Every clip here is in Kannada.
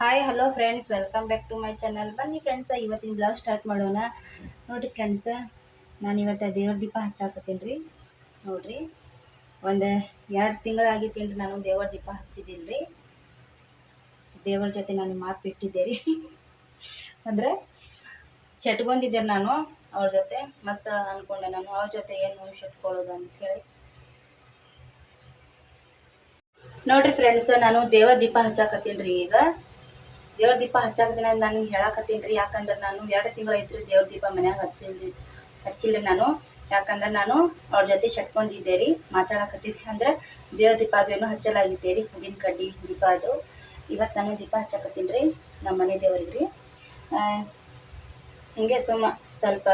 Hi hello friends welcome back to my channel ಬನ್ನಿ ಫ್ರೆಂಡ್ಸ ಇವತ್ತಿನ ಬ್ಲಾಗ್ ಸ್ಟಾರ್ಟ್ ಮಾಡೋಣ. ನೋಡಿರಿ ಫ್ರೆಂಡ್ಸ ನಾನು ಇವತ್ತು ದೇವ್ರ ದೀಪ ಹಚ್ಚಾಕತ್ತೀನಿ ರೀ. ನೋಡಿರಿ, ಒಂದು ಎರಡು ತಿಂಗಳಾಗಿತ್ತೀನಿ ರೀ ನಾನು ದೇವ್ರ ದೀಪ ಹಚ್ಚಿದ್ದೀನಿ ರೀ ದೇವ್ರ ಜೊತೆ ನಾನು ಮಾತು ಬಿಟ್ಟಿದ್ದೆ ರೀ. ಅಂದರೆ ಶೆಟ್ಗೊಂದಿದ್ದೆ ನಾನು ಅವ್ರ ಜೊತೆ. ಮತ್ತು ಅಂದ್ಕೊಂಡೆ ನಾನು ಅವ್ರ ಜೊತೆ ಏನು ಶೆಟ್ಕೊಳ್ಳೋದು ಅಂಥೇಳಿ ನೋಡ್ರಿ ಫ್ರೆಂಡ್ಸ್ ನಾನು ದೇವರ ದೀಪ ಹಚ್ಚಾಕತ್ತೀನಿ ರೀ ಈಗ. ದೇವ್ರ ದೀಪ ಹಚ್ಚಾಕತ್ತೀನಿ ಅಂತ ನಾನು ಹೇಳಕತ್ತೀನಿ ರೀ. ಯಾಕಂದ್ರೆ ನಾನು ಎರಡು ತಿಂಗಳು ರೀ ದೇವ್ರ ದೀಪ ಮನ್ಯಾಗ ಹಚ್ಚಿಲ್ರಿ ಹಚ್ಚಿಲ್ಲ ನಾನು. ಯಾಕಂದ್ರೆ ನಾನು ಅವ್ರ ಜೊತೆ ಶಟ್ಕೊಂಡಿದ್ದೆ ರೀ, ಮಾತಾಡಕತ್ತಿದ್ದೆ. ಅಂದ್ರೆ ದೇವ್ರ ದೀಪ ಅದು ಏನು ಹಚ್ಚಲಾಗಿದ್ದೆ ರೀ, ಹೂವಿನ ಕಡ್ಡಿ, ದೀಪ ಅದು. ಇವತ್ತು ನಾನು ದೀಪ ಹಚ್ಚಕತ್ತೀನಿ ರೀ ನಮ್ಮ ಮನೆ ದೇವ್ರಿಗೆ ರೀ. ಹಿಂಗೆ ಸುಮ್ಮ ಸ್ವಲ್ಪ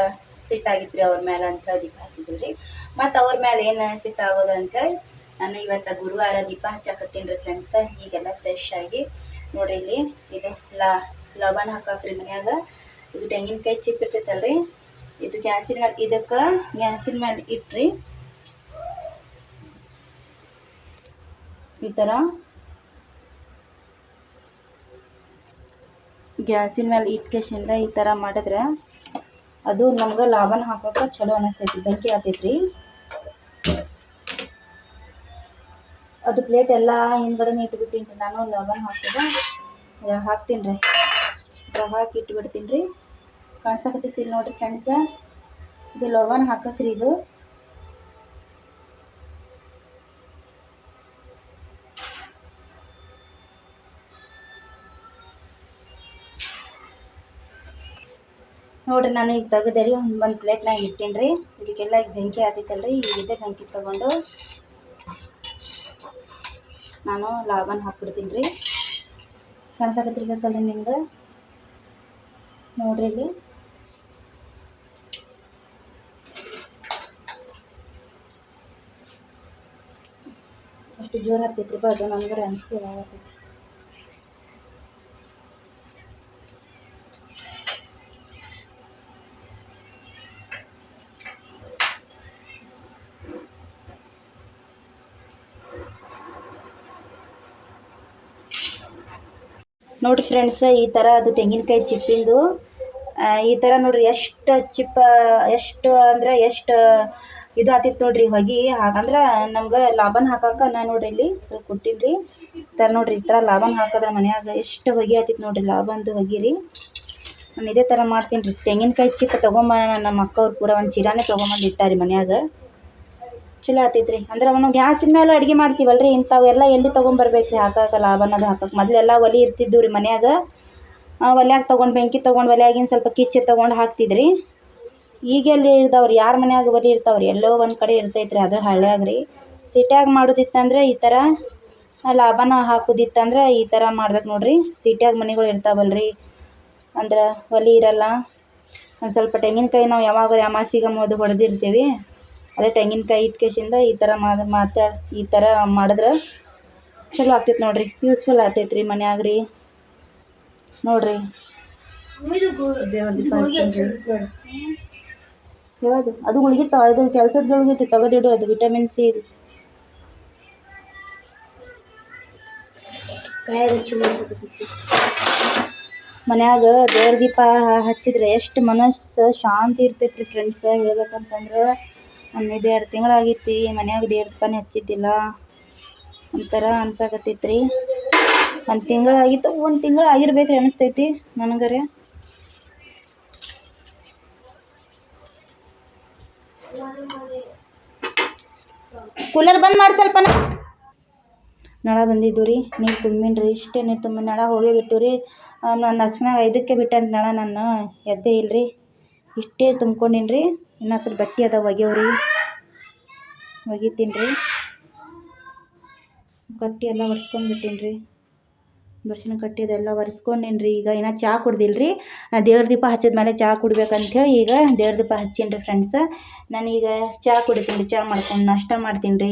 ಸಿಟ್ಟಾಗಿತ್ತು ರೀ ಅವ್ರ ಮೇಲೆ ಅಂತೇಳಿ ದೀಪ ಹಚ್ಚಿದ್ವಿ ರೀ. ಮತ್ತು ಅವ್ರ ಮೇಲೆ ಏನು ಸಿಟ್ಟಾಗೋದು ಅಂತೇಳಿ ನಾನು ಇವತ್ತು ಗುರುವಾರ ದೀಪ ಹಚ್ಚಾಕತ್ತೀನಿ ರೀ ಫ್ರೆಂಡ್ಸ ಈಗೆಲ್ಲ ಫ್ರೆಶ್ ಆಗಿ. ನೋಡ್ರಿ ಇಲ್ಲಿ ಇದು ಲಾ, ಲವಣ ಹಾಕಾಕ್ರಿ ಮನ್ಯಾಗ. ಇದು ತೆಂಗಿನಕಾಯಿ ಚಿಪ್ ಇರ್ತೈತಲ್ರಿ. ಇದು ಗ್ಯಾಸಿನ ಮೇಲೆ ಇದಕ್ಕೆ ಗ್ಯಾಸಿನ ಮೇಲೆ ಇಟ್ರಿ. ಈ ಥರ ಗ್ಯಾಸಿನ ಮೇಲೆ ಇಟ್ಕೇಶಿಂದ ಈ ಥರ ಮಾಡಿದ್ರೆ ಅದು ನಮ್ಗೆ ಲಾಭನ ಹಾಕೋಕೆ ಚಲೋ ಅನಿಸ್ತೈತಿ, ಬೆಂಕಿ ಆಗ್ತೈತ್ರಿ ಅದು ಪ್ಲೇಟ್ ಎಲ್ಲ ಹಿಂದ್ಗಡೆನೇ ಇಟ್ಬಿಟ್ಟಿನಿ ನಾನು ಲವನ್ ಹಾಕಿದ ಹಾಕ್ತೀನಿ ರೀ ಹಾಕಿ ಇಟ್ಬಿಡ್ತೀನಿ ರೀ ಕಾಣ್ಸಕತ್ತೈತಿ ನೋಡ್ರಿ ಫ್ರೆಂಡ್ಸ ಇದು ಲವನ್ ಹಾಕಕ್ರಿ ಇದು. ನೋಡ್ರಿ ನಾನು ಈಗ ತೆಗೆದೆ ರೀ ಒಂದು ಪ್ಲೇಟ್ನಾಗ ಇಟ್ಟೀನಿ ರೀ ಇದಕ್ಕೆಲ್ಲ ಈಗ ಬೆಂಕಿ ಆತೈತಲ್ರಿ. ಈಗ ಇದೇ ಬೆಂಕಿ ತೊಗೊಂಡು. ನಾನು ಲಾಭನ ಹಾಕ್ಬಿಡ್ತೀನಿ ರೀ. ಕಾಣಿಸಕತ್ತಿರ್ಬೇಕಲ್ಲ ನಿಮ್ಗೆ ನೋಡ್ರಿ ಇಲ್ಲಿ. ಅಷ್ಟು ಜೋರು ಹತ್ತೈತ್ರಿ ಅದು ನಮ್ಗೆ ಆಗತ್ತೈತಿ ನೋಡಿರಿ ಫ್ರೆಂಡ್ಸ್ ಈ ಥರ ಅದು ತೆಂಗಿನಕಾಯಿ ಚಿಪ್ಪಿಂದು ಈ ಥರ ನೋಡ್ರಿ ಎಷ್ಟು ಚಿಪ್ಪ, ಎಷ್ಟು ಅಂದ್ರೆ ಎಷ್ಟು ಇದು ಆತಿತ್ತು ನೋಡ್ರಿ ಹೊಗೆ. ಹಾಗಂದ್ರೆ ನಮ್ಗೆ ಲಾಭನ ಹಾಕಕ್ಕೆ ನಾನು ನೋಡ್ರಿ ಇಲ್ಲಿ, ಸ್ವಲ್ಪ ಕೊಟ್ಟಿದ್ರಿ ಥರ ನೋಡ್ರಿ, ಈ ಥರ ಲಾಭನ ಹಾಕಿದ್ರೆ ಮನ್ಯಾಗ ಎಷ್ಟು ಹೊಗೆ ಆತಿತ್ತು ನೋಡ್ರಿ ಲಾಭಂದು ಹೊಗೆ ರೀ ನಾನು ಇದೇ ಥರ ಮಾಡ್ತೀನಿ ರೀ ತೆಂಗಿನಕಾಯಿ ಚಿಕ್ಕ ತೊಗೊಂಬ, ನಮ್ಮ ಅಕ್ಕವ್ರು ಪೂರ ಒಂದು ಚೀರಾನೇ ತೊಗೊಂಬಂದು ಇಟ್ಟಾರಿ ಮನ್ಯಾಗ. ಚಲೋ ಆತೈತ್ರಿ. ಅಂದ್ರೆ ಅವನು ಗ್ಯಾಸಿನ ಮೇಲೆ ಅಡುಗೆ ಮಾಡ್ತೀವಲ್ರಿ, ಇಂಥವೆಲ್ಲ ಎಲ್ಲಿ ತೊಗೊಂಬರ್ಬೇಕು ರೀ ಹಾಕಕ್ಕೆ ಲಾಭನದು ಹಾಕಕ್ಕೆ ಮೊದಲೆಲ್ಲ ಒಲೆ ಇರ್ತಿದ್ವು ರೀ ಮನ್ಯಾಗ ಒಲೆಯಾಗ ತೊಗೊಂಡು ಬೆಂಕಿ ತೊಗೊಂಡು ಒಲೆಯಾಗಿನ ಸ್ವಲ್ಪ ಕಿಚ್ಚೆ ತೊಗೊಂಡು ಹಾಕ್ತಿದ್ರಿ. ಈಗ ಎಲ್ಲಿ ಇರ್ತಾವ್ರಿ? ಯಾರ ಮನ್ಯಾಗ ಒಲೆ ಇರ್ತಾವ್ರಿ? ಎಲ್ಲೋ ಒಂದು ಕಡೆ ಇರ್ತೈತ್ರಿ ಅದ್ರ ಹಳ್ಳ್ಯಾಗ ರೀ ಸಿಟ್ಯಾಗ ಮಾಡೋದಿತ್ತಂದ್ರೆ ಈ ಥರ ಲಾಭನ ಹಾಕೋದಿತ್ತಂದ್ರೆ ಈ ಥರ ಮಾಡ್ಬೇಕು ನೋಡ್ರಿ. ಸಿಟ್ಯಾಗ ಮನೆಗಳು ಇರ್ತಾವಲ್ರಿ. ಅಂದ್ರೆ ಒಲೆ ಇರಲ್ಲ. ಒಂದು ಸ್ವಲ್ಪ ತೆಂಗಿನಕಾಯಿ ನಾವು ಯಾವಾಗ ಅಮಾಸಿಗೆ ಮೋದು ಹೊಡೆದಿರ್ತೀವಿ. ಅದೇ ತೆಂಗಿನಕಾಯಿ ಇಟ್ಕೇಶಿಂದ ಈ ಥರ ಮಾಡಿ ಮಾತಾಡಿ ಈ ಥರ ಮಾಡಿದ್ರೆ ಚಲೋ ಆಗ್ತೈತೆ ನೋಡಿರಿ. ಯೂಸ್ಫುಲ್ ಆಗ್ತೈತೆ ರೀ ಮನ್ಯಾಗ ರೀ ನೋಡ್ರಿ. ಹೇಳೋದು, ಅದು ಉಳ್ಗಿತ್ತು ಇದು ಕೆಲಸದ ಉಳ್ಗಿತ್ತು ತೆಗೆದಿಡು, ಅದು ವಿಟಮಿನ್ ಸಿ ಇದು. ಮನ್ಯಾಗ ದೇವ್ರ ದೀಪ ಹಚ್ಚಿದ್ರೆ ಎಷ್ಟು ಮನಸ್ಸು ಶಾಂತಿ ಇರ್ತೈತ್ರಿ ಫ್ರೆಂಡ್ಸ್ ಹೇಳ್ಬೇಕಂತಂದ್ರೆ. ಒಂದು ಇದು ಎರಡು ತಿಂಗಳಾಗಿತ್ತು ಮನ್ಯಾಗ ದೇವ್ರ ದೀಪನೇ ಹಚ್ಚಿದ್ದಿಲ್ಲ. ಒಂಥರ ಅನ್ಸಾಕತ್ತೈತೆ ರೀ ಒಂದು ತಿಂಗಳಾಗಿತ್ತು ಒಂದು ತಿಂಗಳು ಆಗಿರ್ಬೇಕ್ರಿ ಅನಿಸ್ತೈತಿ ನನಗರೆ. ಕೂಲರ್ ಬಂದ್ ಮಾಡಿ ಸ್ವಲ್ಪ ನಳ ಬಂದಿದ್ದು ರೀ ನೀರು ತುಂಬಿನ ರೀ ಇಷ್ಟೇ ನೀರು ತುಂಬ ನಳ ಹೋಗೇ ಬಿಟ್ಟು ರೀ ನಾನು ಹಸ್ನಾಗ ಐದಕ್ಕೆ ಬಿಟ್ಟೆ ನಳ ನಾನು ಎದ್ದೇ ಇಲ್ರಿ. ರೀ ಇಷ್ಟೇ ತುಂಬ್ಕೊಂಡಿನಿ ರೀ ಇನ್ನೂ ಸ್ವಲ್ಪ ಬಟ್ಟೆ ಅದ ಒಗ್ಯವ್ರಿ ಒಗಿತೀನಿ ರೀ ಕಟ್ಟಿ ಎಲ್ಲ ಒರೆಸ್ಕೊಂಡು ಬಿಟ್ಟೀನಿ ರೀ ಬರ್ಶಿನ ಕಟ್ಟಿ ಅದೆಲ್ಲ ಒರೆಸ್ಕೊಂಡೀನಿ ರೀ ಈಗ ಇನ್ನೂ ಚಹಾ ಕುಡ್ದಿಲ್ಲ ರೀ ದೇವ್ರ ದೀಪ ಹಚ್ಚಿದ ಮೇಲೆ ಚಹಾ ಕುಡ್ಬೇಕಂಥೇಳಿ ಈಗ ದೇವ್ರ ದೀಪ ಹಚ್ಚೀನಿ ರೀ ಫ್ರೆಂಡ್ಸ ನಾನೀಗ ಚಹಾ ಕುಡಿತೀನಿ ರೀ ಚಹಾ ಮಾಡ್ಕೊಂಡು ನಾಷ್ಟ ಮಾಡ್ತೀನಿ ರೀ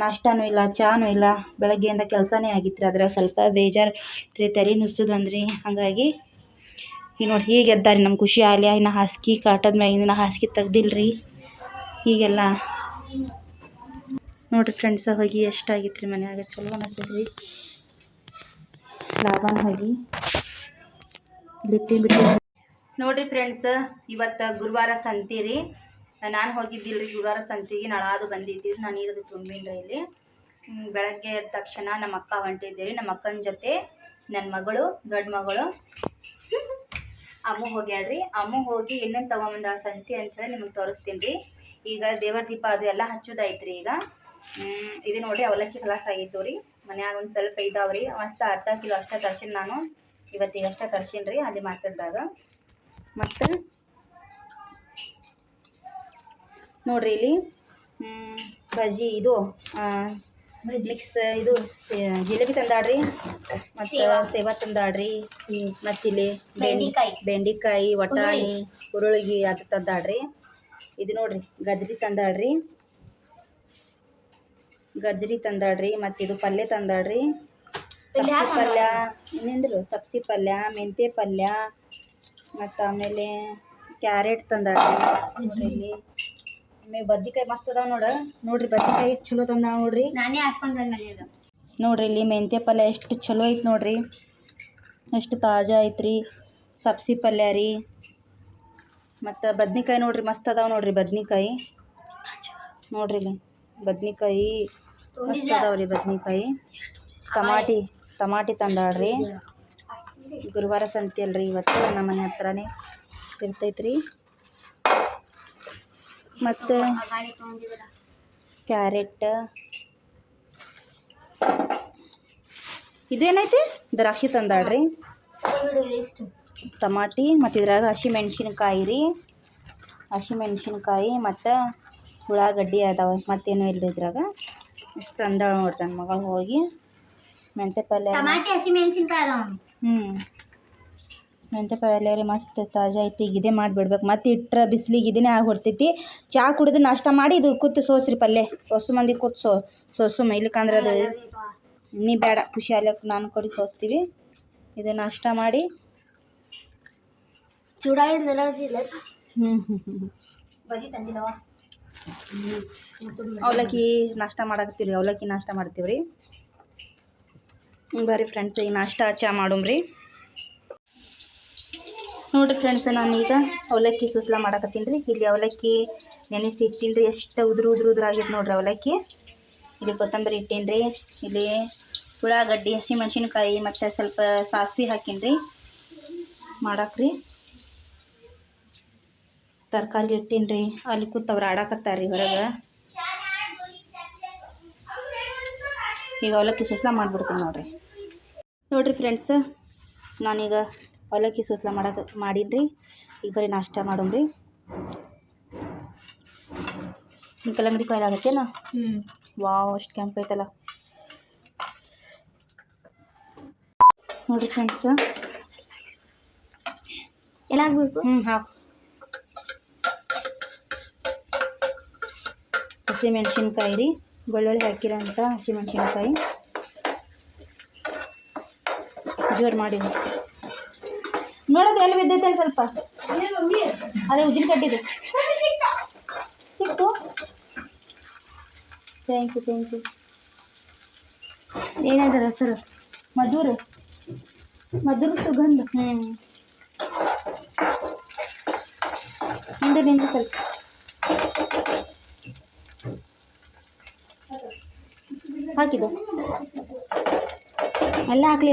ನಾಷ್ಟನೂ ಇಲ್ಲ ಚಹಾನೂ ಇಲ್ಲ. ಬೆಳಗ್ಗೆಯಿಂದ ಕೆಲಸನೇ ಆಗಿತ್ತು ರೀ ಅದ್ರಾಗ ಸ್ವಲ್ಪ ಬೇಜಾರು. ರೀ ತಲೆ ನುಸ್ಸದು ಅಂದ್ರಿ. ಹಾಗಾಗಿ ಈಗ ನೋಡಿ ಹೀಗೆ ಎದ್ದಾರಿ ನಮ್ಮ ಖುಷಿ ಆಗ್ಲಿ ಇನ್ನು ಹಾಸಿಗೆ ಕಾಟದ ಮ್ಯಾಗಿಂದ ಹಾಸಿಗೆ ತೆಗ್ದಿಲ್ಲ ರೀ ಹೀಗೆಲ್ಲ. ನೋಡಿರಿ ಫ್ರೆಂಡ್ಸ ಹೋಗಿ ಎಷ್ಟಾಗಿತ್ತು ರೀ ಮನ್ಯಾಗ? ಚಲೋ ಅನ್ನಿಸ್ತೈತ್ರಿ ಲಾಭನ ಹೋಗಿ. ಬಿತ್ತಿ ಬಿಟ್ಟು. ನೋಡಿರಿ ಫ್ರೆಂಡ್ಸ್ ಇವತ್ತು ಗುರುವಾರ ಸಂತಿ ರೀ. ನಾನು ಹೋಗಿದ್ದಿಲ್ಲ ರೀ ಗುರುವಾರ ಸಂತಿಗೆ ನಳಾದು ಬಂದಿದ್ದೀರಿ ನಾನು ಇರೋದು ತುಂಬಿನ್ರಿ ಇಲ್ಲಿ. ಬೆಳಗ್ಗೆ ಎದ್ದ ತಕ್ಷಣ ನಮ್ಮ ಅಕ್ಕ ಹೊಂಟಿದ್ದೀರಿ ನಮ್ಮ ಅಕ್ಕನ ಜೊತೆ ನನ್ನ ಮಗಳು, ದೊಡ್ಡ ಮಗಳು. ಅಮ್ಮ ಹೋಗ್ಯಾಳ್ರಿ. ಅಮ್ಮ ಹೋಗಿ ಏನೇನು ತೊಗೊಂಬಂದಾಳ ಸಂತಿ ಅಂತೇಳಿ ನಿಮಗೆ ತೋರಿಸ್ತೀನಿ ರೀ. ಈಗ ದೇವರ ದೀಪ ಅದು ಎಲ್ಲ ಹಚ್ಚೋದೈತ್ರಿ ಈಗ. ಇದು ನೋಡಿ ಅವಲಕ್ಕಿ ಕಲಾಸ ಆಗಿತ್ತು ರೀ. ಮನ್ಯಾಗ ಒಂದು ಸ್ವಲ್ಪ ಇದಾವ್ರಿ. ಅಷ್ಟು ಅರ್ಧ ಕಿಲೋ ಅಷ್ಟೇ ತರ್ಸಿನಿ ನಾನು. ಇವತ್ತಿಗೆ ಅಷ್ಟೇ ತರ್ಸೀನಿ ರೀ ಅಲ್ಲಿ ಮಾರ್ಕೆಟ್ದಾಗ. ಮತ್ತು ನೋಡ್ರಿ ಇಲ್ಲಿ ಬಜ್ಜಿ ಇದು ಮಿಕ್ಸ್ ಇದು ಜಿಲೇಬಿ ತಂದಾಡ್ರಿ ಮತ್ತು ಸೇವಾ. ತಂದಾಡ್ರಿ ಮತ್ತಿಲ್ಲಿ ಬೆಂಡಿಕಾಯಿ. ಬೆಂಡಿಕಾಯಿ ವಟಾಣಿ ಹುರುಳಿಗಿ ಅದು ತಂದಾಡ್ರಿ. ಇದು ನೋಡ್ರಿ ಗಜ್ರಿ ತಂದಾಡ್ರಿ. ಗಜ್ರಿ ತಂದಾಡ್ರಿ ಮತ್ತು ಇದು ಪಲ್ಯ ತಂದಾಡ್ರಿ. ಇಲ್ಲಿ ಸಬ್ಸಿ ಪಲ್ಯ ಇನ್ನೇನ್ರಿ ಸಬ್ಸಿ ಪಲ್ಯ ಮೆಂತ್ಯ ಪಲ್ಯ ಮತ್ತು ಆಮೇಲೆ ಕ್ಯಾರೆಟ್ ತಂದಾಡ್ರಿ. ಇಲ್ಲಿ ಆಮೇಲೆ ಬದ್ನಿಕಾಯಿ ಮಸ್ತ್ ಅದಾವ ನೋಡ. ನೋಡ್ರಿ ಬದ್ನಿಕಾಯಿ ಚಲೋ ತಂದಾವ ನೋಡ್ರಿ. ನಾನೇ ಹಾಸ್ಕೊಂಡ್ ಬಂದ್ಮೇಲೆ ಇದು ನೋಡ್ರಿ ಇಲ್ಲಿ ಮೆಂತ್ಯ ಪಲ್ಯ ಎಷ್ಟು ಚಲೋ ಐತಿ ನೋಡ್ರಿ. ಎಷ್ಟು ತಾಜಾ ಐತ್ರಿ. ಸಬ್ಸಿ ಪಲ್ಯ ರೀ. ಮತ್ತು ಬದ್ನಿಕಾಯಿ ನೋಡ್ರಿ ಮಸ್ತ್ ಅದಾವ ನೋಡ್ರಿ ಬದ್ನಿಕಾಯಿ. ನೋಡ್ರಿ ಇಲ್ಲಿ ಬದ್ನಿಕಾಯಿ ಮಸ್ತ್ ಅದಾವ ರೀ ಬದ್ನಿಕಾಯಿ. ಟಮಾಟಿ ಟಮಾಟಿ ತಂದಾಳ್ರಿ ಗುರುವಾರ ಸಂತಿ ಅಲ್ರಿ ಇವತ್ತು ನಮ್ಮ ಮನೆ ಹತ್ರನೇ ಇರ್ತೈತ್ರಿ. ಮತ್ತು ಕ್ಯಾರೆಟ್. ಇದೇನೈತಿ? ದ್ರಾಕ್ಷಿ ಎಷ್ಟು ಟಮಾಟಿ ಮತ್ತು ಇದ್ರಾಗ ಹಸಿ ಮೆಣಸಿನ್ಕಾಯಿ ರೀ. ಹಸಿಮೆಣ್ಸಿನ್ಕಾಯಿ ಮತ್ತು ಉಳ್ಳಾಗಡ್ಡಿ ಅದಾವೆ. ಮತ್ತೇನು ಇಲ್ಲ ಇದ್ರಾಗ? ಇಷ್ಟು ತಂದಾಳ ನೋಡ್ರಿ ನನ್ನ ಮಗಳು ಹೋಗಿ. ಮೆಂತೆ ಪಲ್ಯ. ಹಸಿಮೆಣ್ಸಿನ್ಕಾಯಿ ಹಸಿ ಮೆಣಸಿನ್ಕಾಯಿ ಅದಾವ. ಹ್ಞೂ ಮೆಂತ್ಯ ಪಲ್ಯ ರೀ ಮಸ್ತ್ ತಾಜಾ ಐತಿ ಈಗ ಇದೇ ಮಾಡಿಬಿಡ್ಬೇಕು. ಮತ್ತೆ ಇಟ್ಟರೆ ಬಿಸಿಲಿಗೆ ಇದನ್ನೇ ಆಗಿ ಹೊರ್ತೈತಿ ಚಹಾ ಕುಡಿದು ನಾಷ್ಟ ಮಾಡಿ ಇದು ಕೂತು ಸೋಸ್ರಿ ಪಲ್ಯ ಸೋಸು ಮಂದಿ ಕೂತು ಸೋ ಸೋಸು ಮೈಲಿಕ್ಕಂದ್ರೆ ಅದು ನೀ ಬೇಡ ಖುಷಿ ಆಗ್ಲಕ್ಕೆ ನಾನು ಕೊಡಿ ಸೋಸ್ತೀವಿ. ಇದು ನಾಷ್ಟ ಮಾಡಿ. ಹ್ಞೂ ಹ್ಞೂ ಹ್ಞೂ ಅವಲಕ್ಕಿ ನಾಷ್ಟ ಮಾಡಾಕತ್ತೀವಿ ರೀ ಅವಲಕ್ಕಿ ನಾಷ್ಟ ಮಾಡ್ತೀವಿ ರೀ ಬರ್ರಿ ಫ್ರೆಂಡ್ಸ್ ಈಗ ನಾಷ್ಟ ಚಾ ಮಾಡೋಮ್ರಿ. ನೋಡಿರಿ ಫ್ರೆಂಡ್ಸ್ ನಾನೀಗ ಅವಲಕ್ಕಿ ಸುಸ್ಲಾ ಮಾಡಕತ್ತೀನಿ ರೀ. ಇಲ್ಲಿ ಅವಲಕ್ಕಿ ನೆನೆಸಿ ಇಟ್ಟೀನಿ ರೀ. ಎಷ್ಟು ಉದುರು ಉದುರು ಉದುರು ಆಗೈತೆ ನೋಡ್ರಿ ಅವಲಕ್ಕಿ. ಇಲ್ಲಿ ಕೊತ್ತಂಬರಿ ಇಟ್ಟೀನಿ ರೀ. ಇಲ್ಲಿ ಉಳ್ಳಾಗಡ್ಡಿ, ಹಸಿಮೆಣ್ಸಿನ್ಕಾಯಿ ಮತ್ತು ಸ್ವಲ್ಪ ಸಾಸಿವೆ ಹಾಕೀನಿ ರೀ. ಮಾಡಾಕ್ರಿ ತರಕಾರಿ ಇಟ್ಟೀನಿ ರೀ. ಅಲ್ಲಿ ಕೂತವ್ರು ಆಡಾಕತ್ತಾರ ರೀ ಹೊರಗೆ. ಈಗ ಅವಲಕ್ಕಿ ಸುಸ್ಲಾ ಮಾಡಿಬಿಡ್ತೀನಿ ನೋಡಿರಿ. ನೋಡಿರಿ ಫ್ರೆಂಡ್ಸ್ ನಾನೀಗ ಅವಲಕ್ಕಿ ಸುಸ್ಲಾ ಮಾಡಕ್ಕೆ ಮಾಡೀನಿ ರೀ ಈಗ ಬರೀ ನಾಷ್ಟ ಮಾಡೋಮ್ರಿ. ನಿಮ್ಮ ಕಲ್ಲಂಗಡಿ ಕಾಯಿಲೆ ಆಗತ್ತೇನ? ಹ್ಞೂ ವಾವ್ ಅಷ್ಟು ಕೆಂಪು ಐತಲ್ಲ. ನೋಡಿರಿ ಫ್ರೆಂಡ್ಸ್ ಎಲ್ಲ ಹಾಕ್ಬೇಕು ಹ್ಞೂ ಹಾಕು. ಹಸಿಮೆಣ್ಸಿನ್ಕಾಯಿ ರೀ. ಬೆಳ್ಳುಳ್ಳಿ ಹಾಕಿರೋಂಥ ಹಸಿಮೆಣ್ಸಿನ್ಕಾಯಿ. ಜೋರು ಮಾಡಿ ನೋಡೋದು ಎಲ್ಲಿ ಬಿದ್ದೈತೆ ಸ್ವಲ್ಪ. ಅದೇ ಉದ್ದಿನ ಕಟ್ಟಿದೆ ಸಿಕ್ತು ಥ್ಯಾಂಕ್ ಯು ಥ್ಯಾಂಕ್ ಯು ಏನಾದ್ರೆ ಹೆಸರು? ಮಧುರ್. ಮಧುರ ಸುಗಂಧ. ಹ್ಞೂ ನಿಂದು ಬಿಂದು ಸ್ವಲ್ಪ. ಹಾಕಿದ್ದು. ಎಲ್ಲ ಹಾಕ್ಲಿ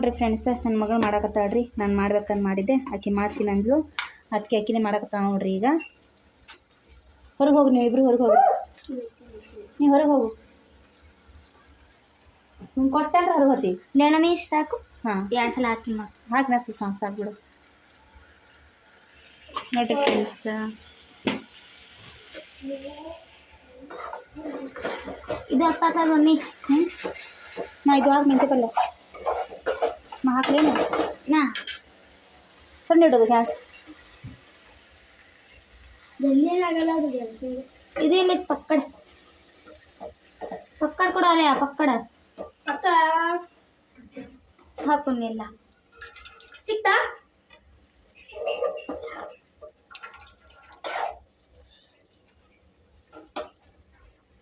ನೋಡ್ರಿ ಫ್ರೆಂಡ್ಸ್ ನನ್ನ ಮಗಳು ಮಾಡಾಕತ್ತಾಳ್ರಿ. ನಾನು ಮಾಡ್ಬೇಕಂತ ಮಾಡಿದ್ದೆ. ಆಕೆ ಮಾಡ್ತೀನಿ ಅಂದ್ಲು ಅದಕ್ಕೆ ಆಕಿನೇ ಮಾಡಾಕತ್ತಾಳ ನೋಡ್ರಿ ಈಗ. ಹೊರಗೆ ಹೋಗಿ ನೀವು ಇಬ್ರು ಹೊರಗೆ ಹೋಗಿ ನೀವು ಹೊರಗೆ ಹೋಗು. ನಿಮ್ಗೆ ಕೊಟ್ಟಲ್ರಿ ಹೊರಗೆ ಹೋತಿ ಇಷ್ಟ ಸಾಕು. ಹಾಂ. ಎರಡು ಸಲ ಹಾಕಿ ಮಾಡಿ. ಹಾಕಿ ನಾ ಸ್ವಲ್ಪ ಸಾಕು ಬಿಡು. ನೋಡ್ರಿ ಫ್ರೆಂಡ್ಸ್ ಇದು ಅಪ್ಪ ಮಮ್ಮಿ ಹ್ಞೂ ನಾ ಇದು ಆಗ ಮೆಂತೆ ಪಲ್ಯ ನಾ ಹಾಕ್ಲೇನು ನಾ. ಸಣ್ಣ ಇಡೋದು ಗ್ಯಾಸ್. ಆಗಲ್ಲ ಅದು ಇದು ಇಲ್ಲಿ ಪಕ್ಕಡ. ಪಕ್ಕಡ ಕೂಡ ಅಲ್ಲೇ ಪಕ್ಕಡ. ಹಾಕೊಂಡೆಲ್ಲ ಸಿಕ್ತಾ?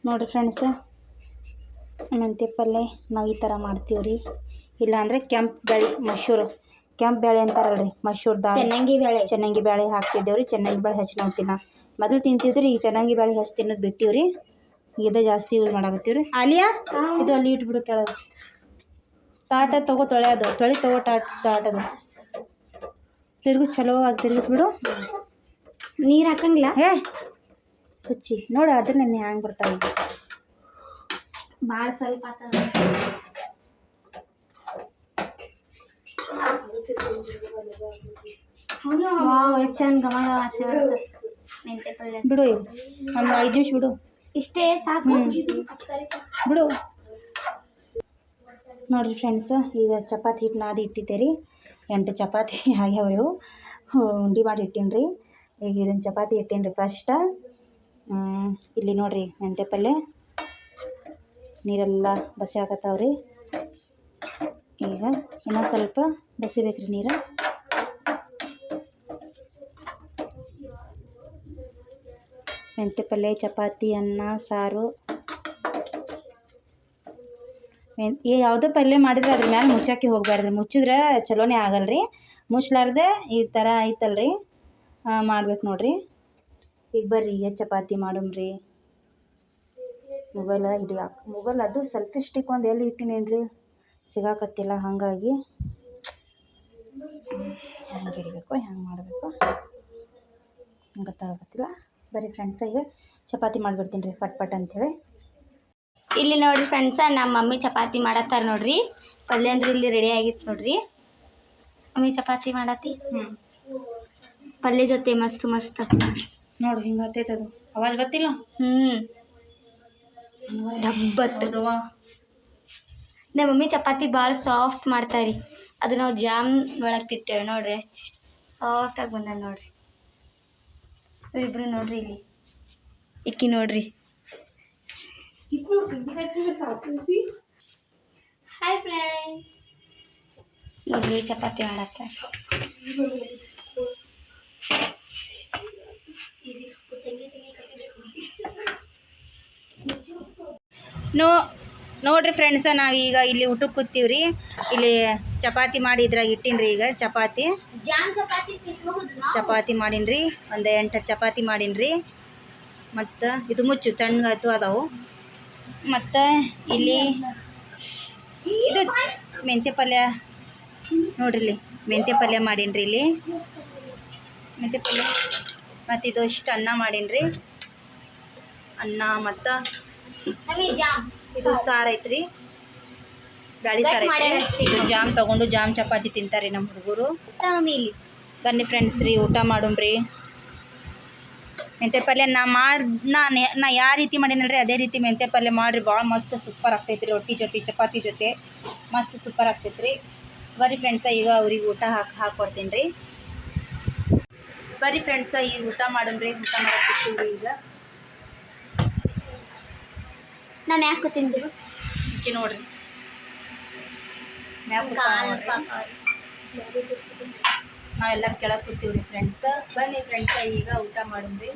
ನೋಡಿ ಫ್ರೆಂಡ್ಸ್ ಮೆಂತ್ಯ ಪಲ್ಯ ನಾವು ಈ ಥರ ಮಾಡ್ತೀವಿ ರೀ ಇಲ್ಲಾಂದರೆ ಕೆಂಪು ಬೇಳೆ ಮಶೂರು ಕೆಂಪು ಬೇಳೆ ಅಂತಾರಲ್ರಿ ಮಸೂರ್ ದಾಲ್. ಚೆನ್ನಾಗಿ ಬೇಳೆ ಚೆನ್ನಾಗಿ ಬೇಳೆ ಹಾಕ್ತಿದ್ದೇವೆ ರೀ ಚೆನ್ನಾಗಿ ಬೇಳೆ ಹಚ್ಚಿ ನಾವು ತಿನ್ನ ಮೊದಲು ತಿಂತಿದ್ರಿ ಈಗ ಚೆನ್ನಾಗಿ ಬೇಳೆ ಹಚ್ಚಿ ತಿನ್ನೋದು ಬಿಟ್ಟಿವಿ ರೀ ಇದೇ ಜಾಸ್ತಿ ಯೂಸ್ ಮಾಡಾಕತ್ತೀವಿ ರೀ ಅಲಿಯಾ? ಇದು ಅಲ್ಲಿ ಇಟ್ಬಿಡು ಕೆಳಗೆ. ತಾಟ ತಗೋ ತೊಳೆಯೋದು ತೊಳಿ ತಗೋ ಟಾಟ್ ತಾಟದು. ತಿರುಗು ಚಲೋ ಆಗಿ ತಿರುಗಿಸ್ಬಿಡು. ನೀರು ಹಾಕಂಗಿಲ್ಲ? ಹೇ ಹುಚ್ಚಿ ನೋಡು ಅದನ್ನೇ ಹ್ಯಾಂಗೆ ಬರ್ತಾವೆ ಈಗ. ಭಾಳ ಸ್ವಲ್ಪ ಆತದ ವಾವ್ ಎಷ್ಟು ಚಂದ ಘಮ ಘಮ ವಾಸನೆ ಬರ್ತದೆ. ಮೆಂತೆ ಪಲ್ಯ ಬಿಡು ಒಂದು ಐದು ನಿಮಿಷ ಬಿಡು. ಇಷ್ಟೇ ಸಾಕು. ಬಿಡು. ನೋಡಿರಿ ಫ್ರೆಂಡ್ಸ್ ಈಗ ಚಪಾತಿ ಹಿಟ್ಟು ನಾದಿ ಇಟ್ಟಿದ್ದೆ ರೀ ಎಂಟು ಚಪಾತಿ ಆಗ್ಯಾವ ಇವು ಉಂಡೆ ಮಾಡಿ ಇಟ್ಟೀನಿ ರೀ ಈಗ ಇದನ್ನು ಚಪಾತಿ ಇಟ್ಟೀನಿ ರೀ ಫಸ್ಟ ಇಲ್ಲಿ ನೋಡಿರಿ ಮೆಂತೆ ಪಲ್ಯ. ನೀರೆಲ್ಲ ಬಸಿ ಹಾಕತ್ತಾವ ರೀ ಈಗ ಇನ್ನೂ ಸ್ವಲ್ಪ ಬಸಿಬೇಕು ರೀ ನೀರು. ಮೆಂತ್ಯ ಪಲ್ಯ ಚಪಾತಿ, ಅನ್ನ, ಸಾರು. ಏ, ಯಾವುದೋ ಪಲ್ಯ ಮಾಡಿದ್ರೆ ಅದ್ರ ಮ್ಯಾಲೆ ಮುಚ್ಚಾಕಿ ಹೋಗ್ಬಾರ್ದು ಮುಚ್ಚಿದ್ರೆ ಚಲೋನೇ ಆಗಲ್ರಿ. ಮುಚ್ಚಲಾರ್ದೆ ಈ ಥರ ಐತಲ್ರಿ. ಮಾಡ್ಬೇಕು ನೋಡ್ರಿ. ಈಗ ಬರ್ರಿ ಈಗ ಚಪಾತಿ ಮಾಡಮ್ರಿ? ಮೊಬೈಲ ಇದು ಮೊಬೈಲ್ ಅದು ಸೆಲ್ಫಿ ಸ್ಟಿಕ್ ಒಂದು ಎಲ್ಲಿ ಇಟ್ಟಿನೇನ್ರಿ? ಸಿಗಾಕತ್ತಿಲ್ಲ ಹಾಗಾಗಿ ಹೆಂಗೆ ಹಿಡಿಬೇಕು ಹೆಂಗೆ ಮಾಡಬೇಕು ಗೊತ್ತಾಗತ್ತಿಲ್ಲ ಬರೀ ಫ್ರೆಂಡ್ಸ ಈಗ ಚಪಾತಿ ಮಾಡಿಬಿಡ್ತೀನಿ ರೀ ಫಟ್ ಪಟ್ ಅಂಥೇಳಿ ಇಲ್ಲಿ ನೋಡಿರಿ ಫ್ರೆಂಡ್ಸ ನಮ್ಮ ಮಮ್ಮಿ ಚಪಾತಿ ಮಾಡತ್ತಾರೆ ನೋಡ್ರಿ. ಪಲ್ಯ ಅಂದ್ರೆ ಇಲ್ಲಿ ರೆಡಿ ಆಗಿತ್ತು ನೋಡ್ರಿ. ಮಮ್ಮಿ ಚಪಾತಿ ಮಾಡತ್ತಿ? ಹ್ಞೂ ಪಲ್ಯ ಜೊತೆ ಮಸ್ತ್ ಮಸ್ತ್. ನೋಡು ಹಿಂಗೆ ಅದು. ಅವಾಜ್ ಗೊತ್ತಿಲ್ಲ? ಹ್ಞೂ ಡಬ್ಬತ್. ಹೌದವ್ವ. ನಮ್ಮ ಮಮ್ಮಿ ಚಪಾತಿ ಭಾಳ ಸಾಫ್ಟ್ ಮಾಡ್ತಾರಿ ಅದು ನಾವು ಜಾಮ್ ಒಳಗೆ ತಿತ್ತೇವೆ ನೋಡ್ರಿ. ಅಷ್ಟು ಸಾಫ್ಟಾಗಿ ಬಂದ ನೋಡ್ರಿ. ಇಬ್ರು ನೋಡ್ರಿ ಇಲ್ಲಿ. ಇಕ್ಕಿ ನೋಡ್ರಿ. ಹಾಯ್ ಫ್ರೆಂಡ್ ನೋಡ್ರಿ ಚಪಾತಿ ಮಾಡತ್ತ ನೋ ನೋಡ್ರಿ ಫ್ರೆಂಡ್ಸ ನಾವೀಗ ಇಲ್ಲಿ ಊಟಕ್ಕೆ ಕೂತೀವಿ ರೀ ಇಲ್ಲಿ ಚಪಾತಿ ಮಾಡಿ ಇದ್ರಾಗ ಇಟ್ಟೀನಿ ರೀ ಈಗ ಚಪಾತಿ ಚಪಾತಿ ತಿನ್ಬಹುದು ಚಪಾತಿ ಮಾಡೀನಿ ರೀ ಒಂದು ಎಂಟು ಚಪಾತಿ ಮಾಡೀನಿ ರೀ ಮತ್ತು ಇದು ಮುಚ್ಚು ತಣ್ಣಗಾಯ್ತು ಅದಾವು. ಮತ್ತು ಇಲ್ಲಿ ಇದು ಮೆಂತ್ಯ ಪಲ್ಯ. ನೋಡ್ರಿ ಮೆಂತ್ಯ ಪಲ್ಯ ಮಾಡೀನಿ ರೀ ಇಲ್ಲಿ. ಮೆಂತ್ಯ ಪಲ್ಯ. ಮತ್ತು ಇದು ಇಷ್ಟು ಅನ್ನ ಮಾಡೀನಿ ರೀ ಅನ್ನ ಮತ್ತು ಇದು ಸಾರು ಐತ್ರಿ. ಬ್ಯಾಳಿ ಸಾರು ಐತ್ರಿ. ಇದು ಜಾಮ್ ತಗೊಂಡು ಜಾಮ್ ಚಪಾತಿ ತಿಂತಾರೆ ನಮ್ಮ ಹುಡುಗರು. ಬನ್ನಿ ಫ್ರೆಂಡ್ಸ್ ರೀ ಊಟ ಮಾಡುಮ್ರಿ ಮೆಂತೆ ಪಲ್ಯ ನಾ ಮಾಡಿ ನಾ ನಾ ಯಾವ ರೀತಿ ಮಾಡೀನಲ್ರಿ ಅದೇ ರೀತಿ ಮೆಂತೆ ಪಲ್ಯ ಮಾಡಿರಿ. ಭಾಳ ಮಸ್ತ್ ಸೂಪರ್ ಆಗ್ತೈತ್ರಿ ರೊಟ್ಟಿ ಜೊತೆ ಚಪಾತಿ ಜೊತೆ. ಮಸ್ತ್ ಸೂಪರ್ ಆಗ್ತೈತ್ರಿ. ಬರ್ರಿ ಫ್ರೆಂಡ್ಸ ಈಗ ಅವ್ರಿಗೆ ಊಟ ಹಾಕಿ ಹಾಕ್ಕೊಡ್ತೀನಿ ರೀ. ಬರ್ರಿ ಫ್ರೆಂಡ್ಸ ಈಗ ಊಟ ಮಾಡುಮ್ರಿ ಊಟ ಮಾಡಿ ಈಗ. ನಾನು ಯಾಕೆ ತಿಂದ್ರು ಈಚೆ ನೋಡ್ರಿ. ನಾವೆಲ್ಲ ಕೆಳಗೆ ಕೂತೀವಿ ರೀ ಫ್ರೆಂಡ್ಸ್ ಬನ್ನಿ ಫ್ರೆಂಡ್ಸ ಈಗ ಊಟ ಮಾಡಿದ್ರಿ.